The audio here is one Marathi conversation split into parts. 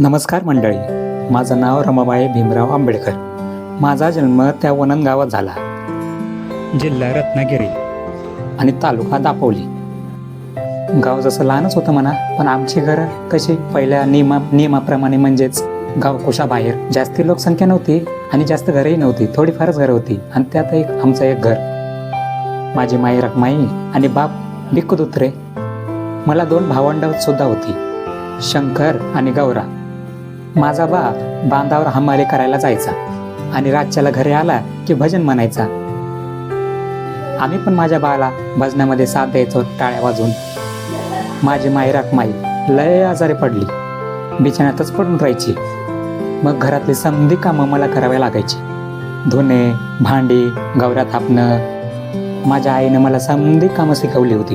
नमस्कार मंडळी. माझं नाव रमाबाई भीमराव आंबेडकर. माझा जन्म त्या वनन गावात झाला. जिल्हा रत्नागिरी आणि तालुका दापोली. गाव जसं लहानच होतं म्हणा पण आमची घरं कशी पहिल्या नियमा नियमाप्रमाणे म्हणजेच गावकोशाबाहेर जास्ती लोकसंख्या नव्हती आणि जास्त घरही नव्हती थोडीफारच घरं होती. आणि त्यात एक आमचं एक घर. माझी माई रखमाई आणि बाप बिक्कू दुत्रे मला दोन भावंड सुद्धा होती. शंकर आणि गौरा. माझा बाप बांधावर हमाले करायला जायचा आणि रातच्याला घरी आला की भजन म्हणायचा. आम्ही पण माझ्या बाला भजनामध्ये साथ द्यायचो टाळ्या वाजून. माझी माई लय आजारी पडली. बिछाण्यातच पडून राहायची. मग घरातली समधी कामं मला करावी लागायची. धुणे भांडी गवऱ्या थापणं. माझ्या आईनं मला समधी कामं शिकवली होती.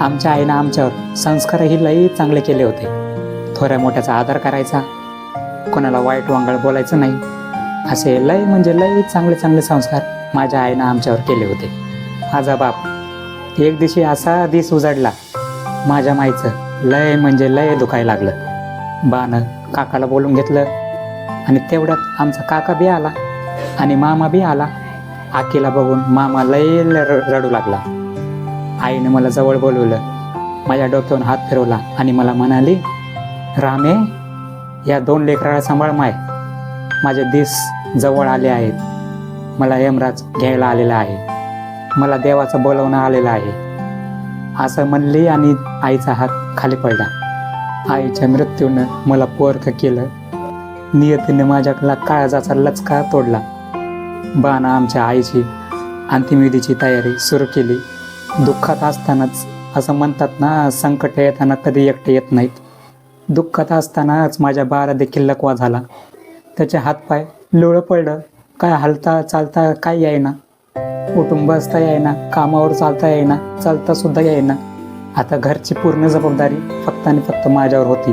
आमच्या आईनं आमच्यावर संस्कारही लई चांगले केले होते. थोड्या मोठ्याचा आदर करायचा. कोणाला वाईट वांगळ बोलायचं नाही. असे लय म्हणजे लय चांगले चांगले संस्कार माझ्या आईनं आमच्यावर केले होते. माझा बाप एक दिवशी असा दिस उजाडला. माझ्या माईचं लय म्हणजे लय दुखायला लागलं. बानं काकाला बोलून घेतलं आणि तेवढ्यात आमचा काका बी आला आणि मामा बी आला. आकीला बघून मामा लय र- रडू लागला. आईने मला जवळ बोलवलं. माझ्या डोक्यावरून हात फिरवला आणि मला म्हणाली रामे या दोन लेकराला सांभाळ माय. माझे दिस जवळ आले आहेत. मला यमराज घ्यायला आलेला आहे. मला देवाचं बोलवणं आलेलं आहे. असं म्हणली आणि आईचा हात खाली पडला. आईच्या मृत्यूनं मला पोरक केलं. नियतीने माझ्याकडला काळजाचा लचका तोडला. बाना आमच्या आईची अंतिमविधीची तयारी सुरू केली. दुःखात असतानाच असं म्हणतात ना संकट येताना कधी एकटे येत नाहीत. दुःखात असतानाच माझ्या बारा देखील लकवा झाला. त्याचे हातपाय लोळं पडलं. काय हलता चालता काय येईना कुटुंब असता यायना कामावर चालता येईना चालता सुद्धा यायना. आता घरची पूर्ण जबाबदारी फक्त आणि फक्त माझ्यावर होती.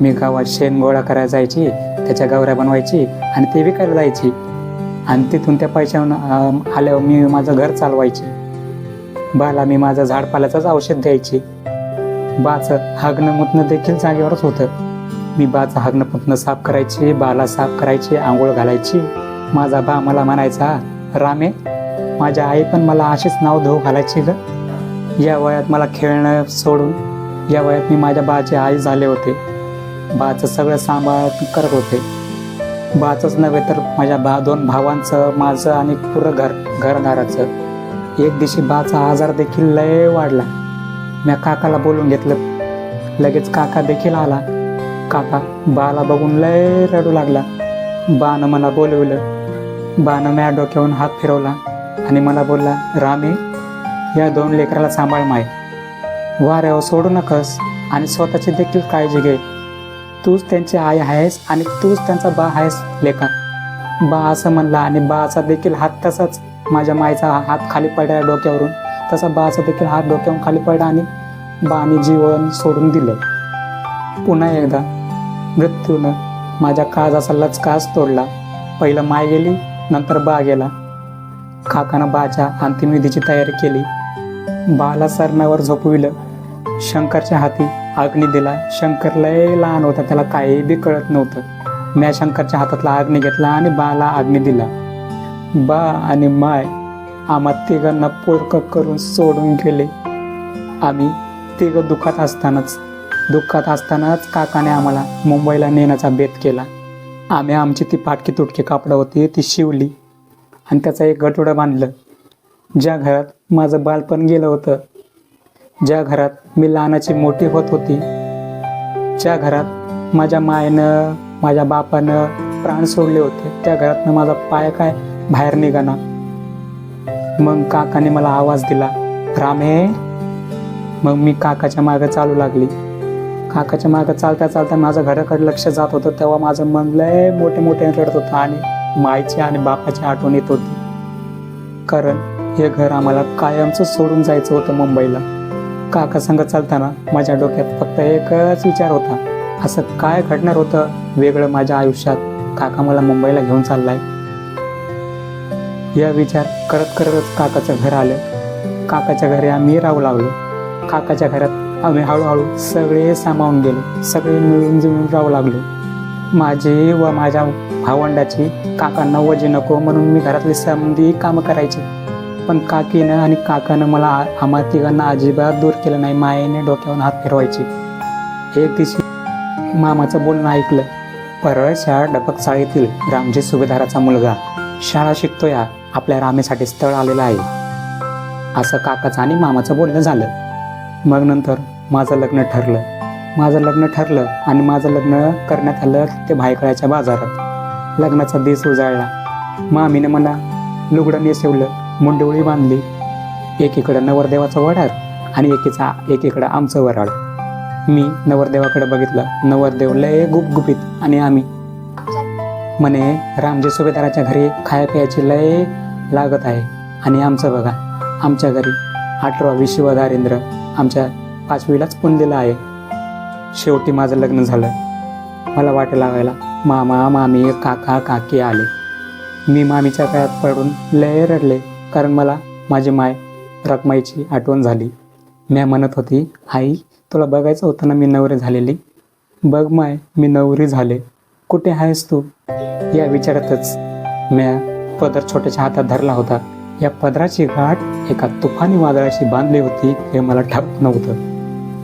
मी गावात शेण गोळा करायला जायची त्याच्या गवऱ्या बनवायची आणि ते विकायला जायची. आणि तिथून त्या पैशावर आल्यावर मी माझं घर चालवायचे. बाला मी माझं झाडपाल्याचंच औषध द्यायची. बाचं हागणं मुतणं देखील जागेवरच होतं. मी बाचं हागणं मुतणं साफ करायची बाला साफ करायची आंघोळ घालायची. माझा बा मला म्हणायचा रामे माझ्या आई पण मला अशीच नाव धुवू घालायची ग. या वयात मला खेळणं सोडून या वयात मी माझ्या बाची आई झाले होते. बाचं सगळं सांभाळ करत होते. बाचंच नव्हे तर माझ्या बा दोन भावांचं माझं आणि पुरं घर घरदाराचं. एक दिवशी बाचा आजार देखील लय वाढला. मी काकाला बोलून घेतलं. लगेच काका देखील आला. काका बाला बघून लय रडू लागला. बानं मला बोलवलं. बानं म्या डोक्यावरून हात फिरवला आणि मला बोलला रामे या दोन लेकराला सांभाळ माय. वाऱ्यावर सोडू नकस आणि स्वतःची देखील काळजी घे. तूच त्यांची आई आहेस आणि तूच त्यांचा बा आहेस लेका. बा असं म्हणला आणि बाचा देखील हात तसाच माझ्या माईचा हात खाली पडला डोक्यावरून. तसा बाचा देखील हात डोक्यावरून खाली पडला आणि बाने जीवन सोडून दिलं. पुन्हा एकदा मृत्यूनं माझ्या काजाचा लचकाच तोडला. पहिलं माय गेली नंतर बा गेला. काकानं बाच्या अंतिम विधीची तयारी केली. बाला सरणावर झोपविलं. शंकरच्या हाती अग्नी दिला. शंकर लय लहान होता त्याला काही बी कळत नव्हतं. म्या शंकरच्या हातातला अग्नी घेतला आणि बाला अग्नी दिला. बा आणि माय आम्हा तिघांना पोरक करून सोडून गेले. आम्ही तिघं दुःखात असतानाच दुःखात असतानाच काकाने आम्हाला मुंबईला नेण्याचा बेत केला. आम्ही आमची ती फाटकी तुटकी कापडं होती ती शिवली आणि त्याचं एक गटोडं बांधलं. ज्या घरात माझं बालपण गेलं होतं ज्या घरात मी लहानाची मोठी होत होती ज्या घरात माझ्या मायनं माझ्या बापानं प्राण सोडले होते त्या घरातनं माझा पाय काय बाहेर निघाना. मग काकाने मला आवाज दिला रामे. मग मी काकाच्या मागं चालू लागली. काकाच्या मागं चालता चालता माझं घराकडे लक्ष जात होतं तेव्हा माझं मन लय मोठे मोठे रडत होतं आणि मायची आणि बापाची आठवण येत होती. कारण हे घर आम्हाला कायमचं सोडून जायचं होतं मुंबईला. काका संग चालताना माझ्या डोक्यात फक्त एकच विचार होता असं काय घडणार होतं वेगळं माझ्या आयुष्यात? काका मला मुंबईला घेऊन चाललाय. या विचार करत करतच काकाचं घर आलं. काकाच्या घरी आम्ही राहू लागलो. काकाच्या घरात आम्ही हळूहळू सगळे सामावून गेलो. सगळे मिळून जुळून राहू लागलो. माझी व माझ्या भावंडाची काकांना वजे नको म्हणून मी घरातली संधी कामं करायची. पण काकीनं आणि काकानं मला आ- आम्हा तिघांना अजिबात दूर केलं नाही. मायेने डोक्यावर हात फिरवायचे. एक दिवशी मामाचं बोलणं ऐकलं. परळच्या डबक चाळीतील रामजी सुभेदाराचा मुलगा. शाळा शिकतो या आपल्या रामेसाठी स्थळ आलेलं आहे. असं काकाचं आणि मामाचं बोलणं झालं. मग नंतर माझं लग्न ठरलं. माझं लग्न ठरलं आणि माझं लग्न करण्यात आलं ते भायखळ्याच्या बाजारात. लग्नाचा दिस उजाळला. मामीनं मला लुगडं नेसवलं मुंडवळी बांधली. एकीकडं नवरदेवाचं वडार आणि एकीचा एकीकडं आमचं वराड मी नवरदेवाकडे बघितलं. नवरदेव लय गुपगुपीत आणि आम्ही म्हणे रामजी सुभेदाराच्या घरी खाया प्यायची लय लागत आहे. आणि आमचं बघा आमच्या घरी अठरावी शिवदारेंद्र आमच्या पाचवीलाच पुंजलेलं आहे. शेवटी माझं लग्न झालं. मला वाट लागायला मामा मामी काका काकी आले. मी मामीच्या काळात पडून लय रडले कारण मला माझी माय रकमाईची आठवण झाली. म्या म्हणत होती आई तुला बघायचं होतं ना मी नवरी झालेली? बघ माय मी नवरी झाले. कुठे आहेस तू? या विचारातच म्या पदर छोट्याच्या हातात धरला होता. या पदराची गाठ एका तुफानी वादळाशी बांधली होती हे मला ठाऊक नव्हतं.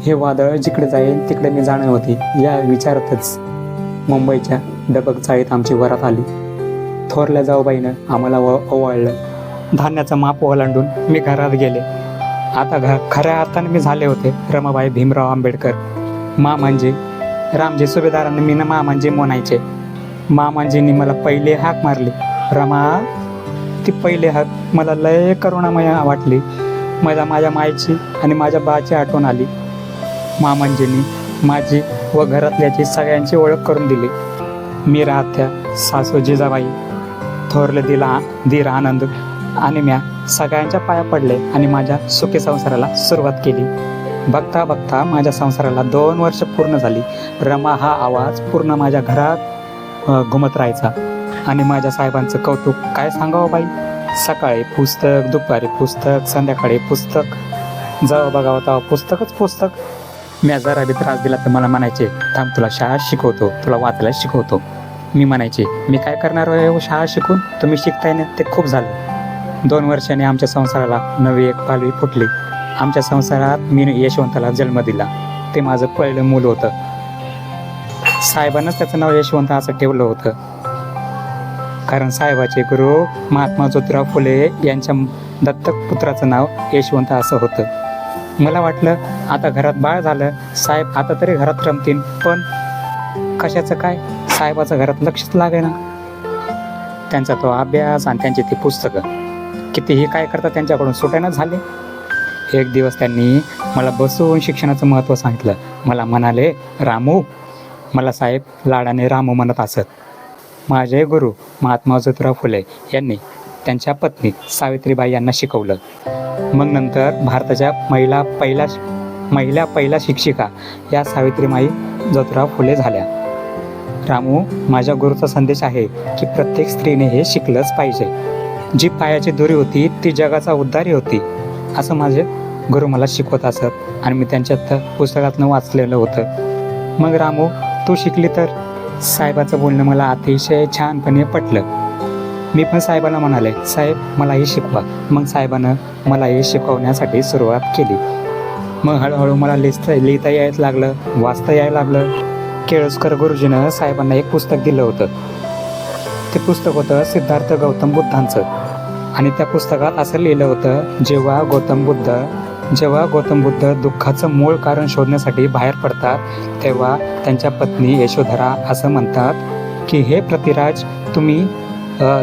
हे वादळ जिकडे जाईल तिकडे मी जाणार होती. या विचारातच मुंबईच्या डबक चाळीत आमची वरात आली. थोरल्या जाऊबाईनं आम्हाला व ओवाळलं. धान्याचं माप ओलांडून मी घरात गेले. आता घ खऱ्या अर्थाने मी झाले होते रमाबाई भीमराव आंबेडकर. मा म्हणजे रामजी सुभेदारांनी मी ना मामांजी म्हणायचे मामांजींनी मला पहिले हाक मारली. रमा ती पहिले हाक मला लय करुणामय वाटली. मला माझ्या मायची आणि माझ्या बाची आठवण आली. मामांजींनी माझी व घरातल्याची सगळ्यांची ओळख करून दिली. मी राहत्या सासू जिजाबाई थोरले दिला धीर आनंद आणि म्या सगळ्यांच्या पाया पडले आणि माझ्या सुखी संसाराला सुरुवात केली. बघता बघता माझ्या संसाराला दोन वर्ष पूर्ण झाली. रमा हा आवाज पूर्ण माझ्या घरात घुमत राहायचा. आणि माझ्या साहेबांचं कौतुक काय सांगावं बाई? सकाळी पुस्तक दुपारी पुस्तक संध्याकाळी पुस्तक. जावं बघावं तेव्हा पुस्तकच पुस्तक. मी जरा बी त्रास दिला तर मला म्हणायचे थांब तुला शाळा शिकवतो तुला वाचायला शिकवतो. मी म्हणायचे मी काय करणार आहे हो शाळा शिकून? तुम्ही शिकताय ना ते खूप झालं. दोन वर्षांनी आमच्या संसाराला नवी एक पालवी फुटली. आमच्या संसारात मी यशवंताला जन्म दिला. ते माझं पहिलं मूल होतं. साहेबांनाच त्याचं नाव यशवंत असं ठेवलं होतं. कारण साहेबाचे गुरु महात्मा ज्योतिराव फुले यांच्या दत्तक पुत्राचं नाव यशवंत असं होतं. मला वाटलं आता घरात बाळ झालं साहेब आता तरी घरात रमतील पण कशाचं काय? साहेबाचं घरात लक्षच लागे ना त्यांचा तो अभ्यास आणि त्यांची ती पुस्तकं. कितीही काय करता त्यांच्याकडून सुटायना झाले. एक दिवस त्यांनी मला बसून शिक्षणाचं महत्त्व सांगितलं. मला म्हणाले रामू मला साहेब लाडाने रामू म्हणत असत. माझे गुरु महात्मा ज्योतिराव फुले यांनी त्यांच्या पत्नी सावित्रीबाई यांना शिकवलं. मग नंतर भारताच्या महिला पहिल्या महिला पहिल्या शिक्षिका या सावित्रीबाई ज्योतिराव फुले झाल्या. रामू माझ्या गुरुचा संदेश आहे की प्रत्येक स्त्रीने हे शिकलंच पाहिजे. जी पायाची दोरी होती ती जगाचा उद्धारी होती असं माझे गुरु मला शिकवत असत आणि मी त्यांच्यात पुस्तकातनं वाचलेलं होतं. मग रामू तू शिकली तर? साहेबाचं बोलणं मला अतिशय छानपणे पटलं. मी पण साहेबांना म्हणाले साहेब मलाही शिकवा. मग साहेबानं मलाही शिकवण्यासाठी सुरुवात केली. मग हळूहळू मला लिहिता लिहिता यायला लागलं वाचता यायला लागलं. केळसकर गुरुजीनं साहेबांना एक पुस्तक दिलं होतं. ते पुस्तक होतं सिद्धार्थ गौतम बुद्धांचं. आणि त्या पुस्तकात असं लिहिलं होतं जेव्हा गौतम बुद्ध जेव्हा गौतम बुद्ध दुःखाचं मूळ कारण शोधण्यासाठी बाहेर पडतात तेव्हा त्यांच्या पत्नी यशोधरा असं म्हणतात की हे प्रतिराज तुम्ही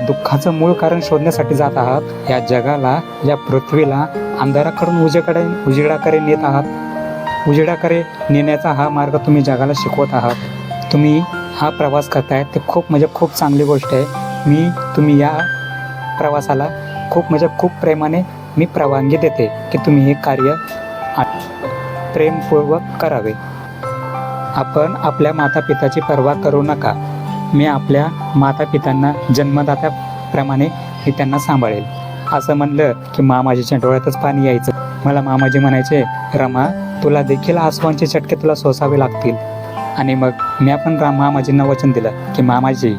दुःखाचं मूळ कारण शोधण्यासाठी जात आहात. या जगाला या पृथ्वीला अंधाराकडून उजेकडे उजेडाकडे नेत आहात. उजेडाकडे नेण्याचा हा मार्ग तुम्ही जगाला शिकवत आहात. तुम्ही हा प्रवास करताय ते खूप म्हणजे खूप चांगली गोष्ट आहे. मी तुम्ही या प्रवासाला खूप म्हणजे खूप प्रेमाने मी परवानगी देते की तुम्ही हे कार्य प्रेमपूर्वक करावे. आपण आपल्या मातापिताची पर्वा करू नका. मी आपल्या मातापितांना जन्मदात्याप्रमाणे मी त्यांना सांभाळेल. असं म्हणलं की मामाजीच्या डोळ्यातच पाणी यायचं. मला मामाजी म्हणायचे रमा तुला देखील आसवांचे चटके तुला सोसावे लागतील. आणि मग मी पण राम मामाजींना वचन दिलं की मामाजी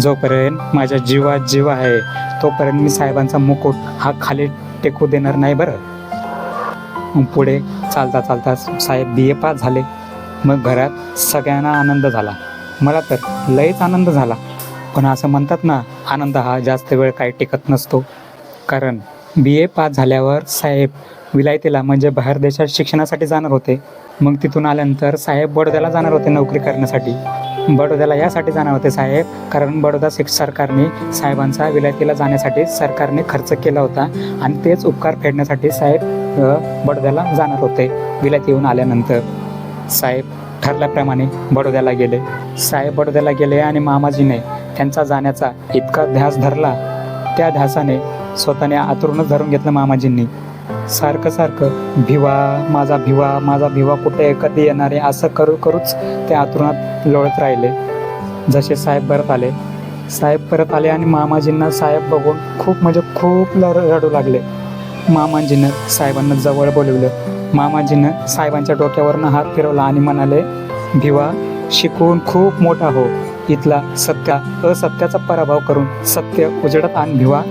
जोपर्यंत माझ्या जीवात जीव आहे तोपर्यंत मी साहेबांचा मुकुट हा खाली टेकू देणार नाही बरं. मग पुढे चालता चालता साहेब बी ए पास झाले. मग घरात सगळ्यांना आनंद झाला. मला तर लयच आनंद झाला. पण असं म्हणतात ना आनंद हा जास्त वेळ काही टिकत नसतो. कारण बी ए पास झाल्यावर साहेब विलायतीला म्हणजे बाहेर देशात शिक्षणासाठी जाणार होते. मग तिथून आल्यानंतर साहेब बडोद्याला जाणार होते नोकरी करण्यासाठी. बडोद्याला यासाठी जाणार होते साहेब. कारण बडोदा शिक सरकारने साहेबांचा विलायतीला जाण्यासाठी सरकारने खर्च केला होता आणि तेच उपकार फेडण्यासाठी साहेब बडोद्याला जाणार होते. विलायत येऊन आल्यानंतर. साहेब ठरल्याप्रमाणे बडोद्याला गेले. साहेब बडोद्याला गेले आणि मामाजीने त्यांचा जाण्याचा इतका ध्यास धरला. त्या ध्यासाने स्वतःने आतुरूनच धरून घेतलं मामाजींनी. सारखं सारखं भिवा माझा भिवा माझा भिवा कुठे कधी येणार आहे असं करू करूच ते आतुरात लोळत राहिले. जसे साहेब परत आले. साहेब परत आले आणि मामाजींना साहेब बघून खूप म्हणजे खूप ल- रडू लागले. मामाजीनं साहेबांना जवळ बोलवलं. मामाजीनं साहेबांच्या डोक्यावरनं हात फिरवला आणि म्हणाले भिवा शिकून खूप मोठा हो. इथला सत्य असत्याचा पराभव करून सत्य उजडत आण भिवा.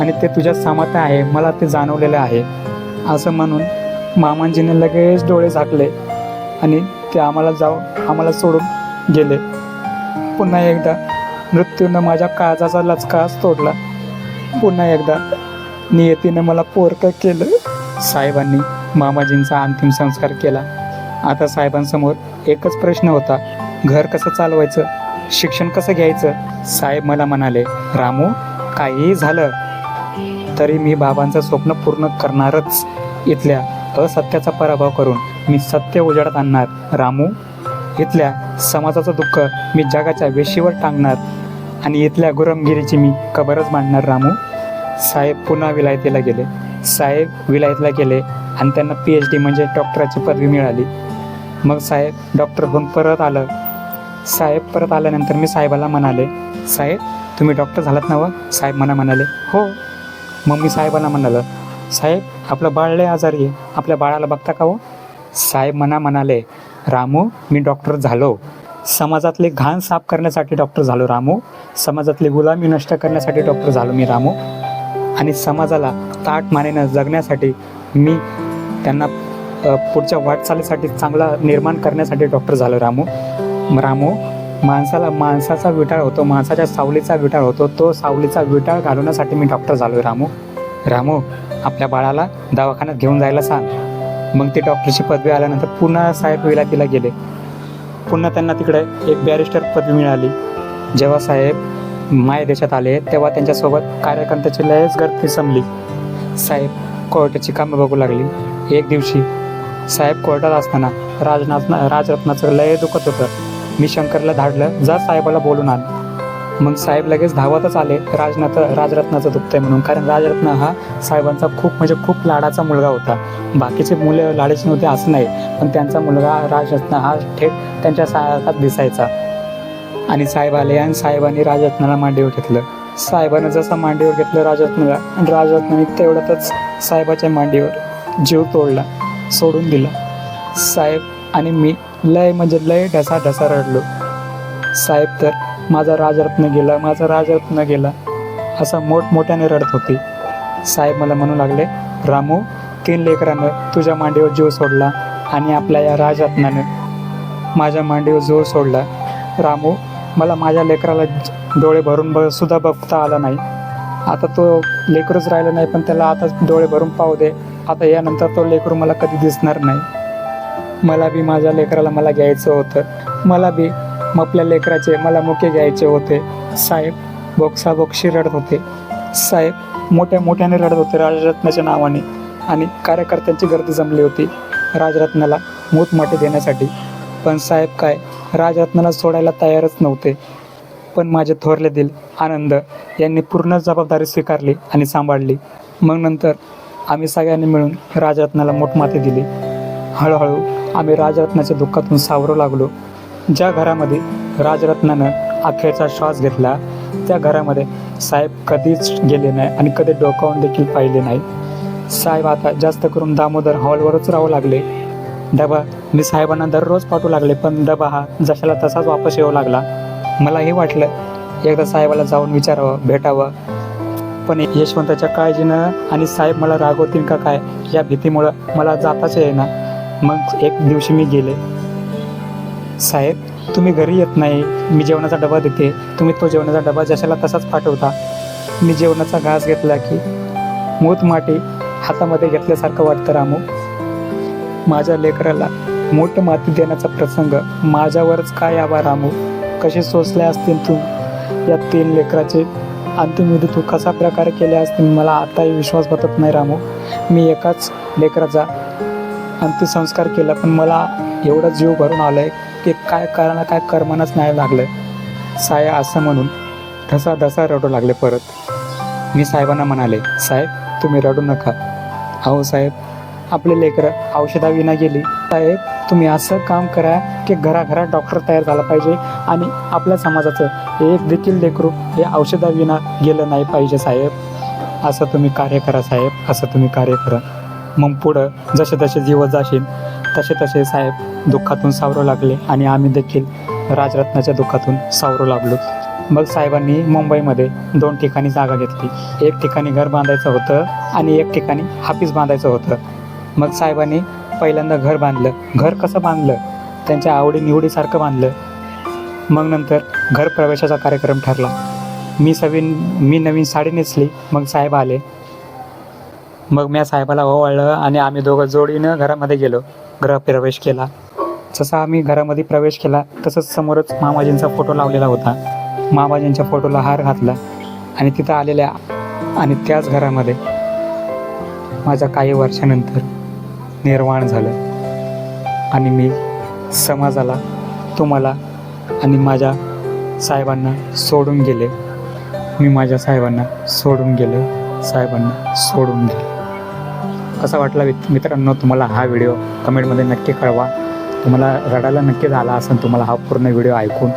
आणि ते तुझ्या सामर्थ्य आहे मला ते जाणवलेलं आहे. असं म्हणून मामांजीने लगेच डोळे झाकले आणि ते आम्हाला जाऊ आम्हाला सोडून गेले. पुन्हा एकदा मृत्यूनं माझ्या काळजाचा लचकाच तोडला. पुन्हा एकदा नियतीनं मला पोरकं केलं. साहेबांनी मामाजींचा अंतिम संस्कार केला. आता साहेबांसमोर एकच प्रश्न होता. घर कसं चालवायचं? शिक्षण कसं घ्यायचं? साहेब मला म्हणाले रामू काहीही झालं तरी मी बाबांचं स्वप्न पूर्ण करणारच इथल्या असत्याचा पराभव करून मी सत्य उजाडत आणणार. रामू इथल्या समाजाचं दुःख मी जगाच्या वेशीवर टांगणार आणि इथल्या गुरमगिरीची मी कबरच मांडणार रामू साहेब पुन्हा विलायतीला गेले. साहेब विलायतला गेले आणि त्यांना पी एच डी म्हणजे डॉक्टराची पदवी मिळाली. मग साहेब डॉक्टर होऊन परत आलं. साहेब परत आल्यानंतर मी साहेबाला म्हणाले साहेब तुम्ही डॉक्टर झालात ना व? साहेब मला म्हणाले हो. मग मी साहेबांना म्हणालं साहेब आपलं बाळ लय आजारी आहे. आपल्या बाळाला बघता का हो? साहेब मना म्हणाले रामू मी डॉक्टर झालो. समाजातले घाण साफ करण्यासाठी डॉक्टर झालो रामू. समाजातली गुलामी नष्ट करण्यासाठी डॉक्टर झालो मी रामू. आणि समाजाला ताट मानेनं जगण्यासाठी मी त्यांना पुढच्या वाटचालीसाठी चांगला निर्माण करण्यासाठी डॉक्टर झालो रामू. रामू माणसाला माणसाचा विटाळ होतो माणसाच्या सावलीचा विटाळ होतो. तो सावलीचा विटाळ घालवण्यासाठी मी डॉक्टर झालो रामू. रामू आपल्या बाळाला दवाखान्यात घेऊन जायला सांग. मग ते डॉक्टरची पदवी आल्यानंतर पुन्हा साहेब विलातीला गेले. पुन्हा त्यांना तिकडे एक बॅरिस्टर पदवी मिळाली. जेव्हा साहेब माय देशात आले तेव्हा त्यांच्यासोबत कार्यकर्त्याची लयच गर्दी संपली. साहेब कोर्टाची कामं बघू लागली. एक दिवशी साहेब कोर्टात असताना राजनाथ राजरत्नाचं लय दुखत होतं. मी शंकरला धाडलं जा साहेबाला बोलून आण. मग साहेब लगेच धावतच आले. राजनाथ राजरत्नाचं दुखतंय म्हणून. कारण राजरत्न हा साहेबांचा खूप म्हणजे खूप लाडाचा मुलगा होता. बाकीचे मुलं लाडाचे नव्हते असं नाही. पण त्यांचा मुलगा राजरत्न हा थेट त्यांच्या सारखाच दिसायचा. आणि साहेब आले आणि साहेबांनी राजरत्नाला मांडीवर घेतलं. साहेबानं जसं मांडीवर घेतलं राजरत्नाला आणि राजरत्नाने तेवढ्यातच साहेबाच्या मांडीवर जीव तोडला सोडून दिला. साहेब आणि मी लय म्हणजे लय ढसा ढसा रडलो. साहेब तर माझा राजरत्न गेला माझा राजरत्न गेला. असं मोठमोठ्याने रडत होती. साहेब मला म्हणू लागले रामू तीन लेकरानं तुझ्या मांडीवर जीव सोडला आणि आपल्या या राजरत्नानं माझ्या मांडीवर जीव सोडला. रामू मला माझ्या लेकराला डोळे भरून ब सुद्धा बघता आला नाही. आता तो लेकरूच राहिला नाही पण त्याला आता डोळे भरून पाहू दे. आता यानंतर तो लेकरू मला कधी दिसणार नाही. मला बी माझ्या लेकराला मला घ्यायचं होतं. मला बी आपल्या लेकराचे मला मुके घ्यायचे होते. साहेब बोक्सा रडत होते. साहेब मोठ्या मोठ्याने रडत होते राजरत्नाच्या नावाने आणि कार्यकर्त्यांची गर्दी जमली होती राजरत्नाला मूतमाटे देण्यासाठी. पण साहेब काय राजरत्नाला सोडायला तयारच नव्हते. पण माझे थोरले दिल आनंद यांनी पूर्ण जबाबदारी स्वीकारली आणि सांभाळली. मग नंतर आम्ही सगळ्यांनी मिळून राजरत्नाला मोठमाती दिली. हळूहळू आम्ही राजरत्नाच्या दुःखातून सावरू लागलो. ज्या घरामध्ये राजरत्नानं अखेरचा श्वास घेतला त्या घरामध्ये साहेब कधीच गेले नाही आणि कधी डोकावून देखील पाहिले नाही. साहेब आता जास्त करून दामोदर हॉलवरच राहू लागले. डबा मी साहेबांना दररोज पाठवू लागले पण डबा हा जशाला तसाच वापस येऊ लागला. मला हे वाटलं एकदा साहेबाला जाऊन विचारावं भेटावं. पण यशवंताच्या काळजीनं आणि साहेब मला रागवतील का काय या भीतीमुळं मला जाताच येईना. मग एक दिवशी मी गेले. साहेब तुम्ही घरी येत नाही मी जेवणाचा डबा देते. तुम्ही तो जेवणाचा डबा जशाला तसाच पाठवता. मी जेवणाचा घास घेतला की मूत माटी हातामध्ये घेतल्यासारखं वाटतं रामू. माझ्या लेकराला मूठ माती देण्याचा प्रसंग माझ्यावरच काय यावा रामू? कसे सोसले असतील तू? या तीन लेकराचे अंतिम विधी तू कसा प्रकारे केले असतील? मला आताही विश्वास बसत नाही रामू. मी एकाच लेकराचा अंत्यसंस्कार केला पण मला एवढं जीव भरून आलं आहे की काय करायला काय कर्मानच नाही लागलं. साया असं म्हणून ढसा ढसा रडू लागले परत. मी साहेबांना म्हणाले साहेब तुम्ही रडू नका. अहो साहेब आपले लेकरं औषधाविना गेली. साहेब तुम्ही असं काम करा की घराघरात डॉक्टर तयार झाला पाहिजे आणि आपल्या समाजाचं एक देखील लेकरू हे औषधाविना गेलं नाही पाहिजे साहेब. असं तुम्ही कार्य करा साहेब. असं तुम्ही कार्य करा. मग पुढं जसे जसे दिवस जाशील तसे तसे साहेब दुःखातून सावरू लागले आणि आम्ही देखील राजरत्नाच्या दुःखातून सावरू लागलो. मग साहेबांनी मुंबईमध्ये दोन ठिकाणी जागा घेतली. एक ठिकाणी घर बांधायचं होतं आणि एक ठिकाणी हापीस बांधायचं होतं. मग साहेबांनी पहिल्यांदा घर बांधलं. घर कसं बांधलं? त्यांच्या आवडीनिवडीसारखं बांधलं. मग नंतर घर प्रवेशाचा कार्यक्रम ठरला. मी सवीन मी नवीन साडी नेसली. मग साहेब आले. मग म्या साहेबाला ओवाळलं आणि आम्ही दोघं जोडीनं घरामध्ये गेलो. गृहप्रवेश केला. जसा आम्ही घरामध्ये प्रवेश केला तसंच समोरच मामाजींचा फोटो लावलेला होता. मामाजींच्या फोटोला हार घातला आणि तिथं आलेल्या आणि त्याच घरामध्ये माझ्या काही वर्षानंतर निर्माण झालं. आणि मी समाजाला तुम्हाला आणि माझ्या साहेबांना सोडून गेले. मी माझ्या साहेबांना सोडून गेले. साहेबांना सोडून गेले. कसा वाटला मित्रांनो तुम्हाला हा व्हिडिओ कमेंटमध्ये नक्की कळवा. तुम्हाला रडायला नक्की झाला असेल तुम्हाला हा पूर्ण व्हिडिओ ऐकून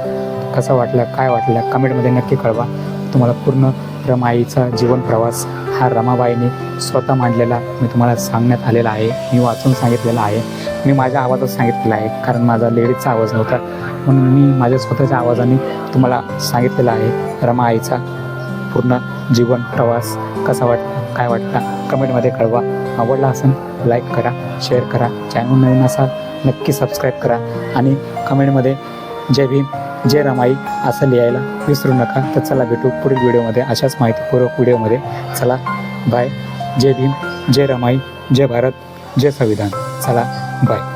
कसा वाटला काय वाटलं कमेंटमध्ये नक्की कळवा. तुम्हाला पूर्ण रमाईचा जीवन प्रवास हा रमाबाईने स्वतः मांडलेला मी तुम्हाला सांगण्यात आलेला आहे मी वाचून सांगितलेला आहे मी माझ्या आवाजात सांगितलेला आहे कारण माझा लेडीजचा आवाज नव्हता. म्हणून मी माझ्या स्वतःच्या आवाजाने तुम्हाला सांगितलेला आहे रमाईचा पूर्ण जीवन प्रवास कसा वाट काय वाटता कमेंटमध्ये कळवा. आवडला असेल लाईक करा शेअर करा. चॅनल नवीन असाल नक्की सबस्क्राईब करा. आणि कमेंटमध्ये जय भीम जय रमाई असं लिहायला विसरू नका. तर चला भेटू पुढील व्हिडिओमध्ये. अशाच माहितीपूर्वक व्हिडिओमध्ये. चला बाय जय भीम जय रमाई जय भारत जय संविधान. चला बाय